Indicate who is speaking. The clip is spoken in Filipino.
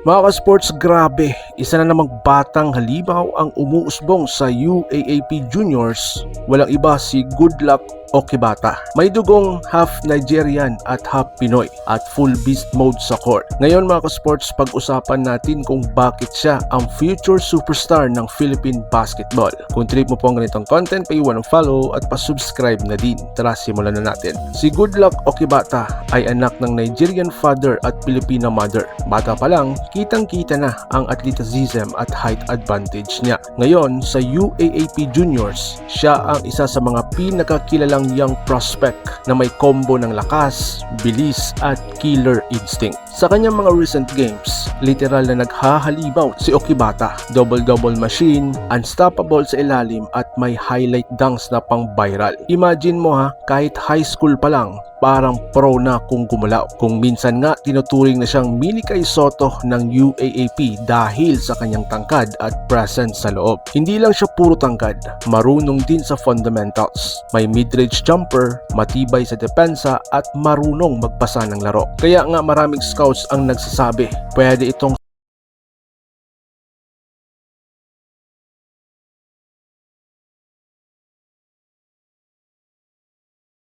Speaker 1: Mga ka-sports, grabe, isa na namang batang halimaw ang umuusbong sa UAAP Juniors. Walang iba si Goodluck Okibata. May dugong half Nigerian at half Pinoy at full beast mode sa court. Ngayon mga ka-sports, pag-usapan natin kung bakit siya ang future superstar ng Philippine basketball. Kung trip mo po ang ganitong content, paiwan ng follow at pa-subscribe na din. Tara, simulan na natin. Si Goodluck Okibata ay anak ng Nigerian father at Filipina mother. Bata pa lang, kitang-kita na ang athleticism at height advantage niya. Ngayon, sa UAAP Juniors, siya ang isa sa mga pinakakilalang young prospect na may combo ng lakas, bilis at killer instinct. Sa kanyang mga recent games, literal na naghahalibaw si Okibata. Double-double machine, unstoppable sa ilalim at may highlight dunks na pang viral. Imagine mo ha, kahit high school pa lang, parang pro na kung gumalaw. Kung minsan nga tinuturing na siyang mini Kai Soto ng UAAP dahil sa kanyang tangkad at presence sa loob. Hindi lang siya puro tangkad, marunong din sa fundamentals. May mid-range jumper, matibay sa depensa at marunong magpasa ng laro. Kaya nga maraming scouts ang nagsasabi, pwede itong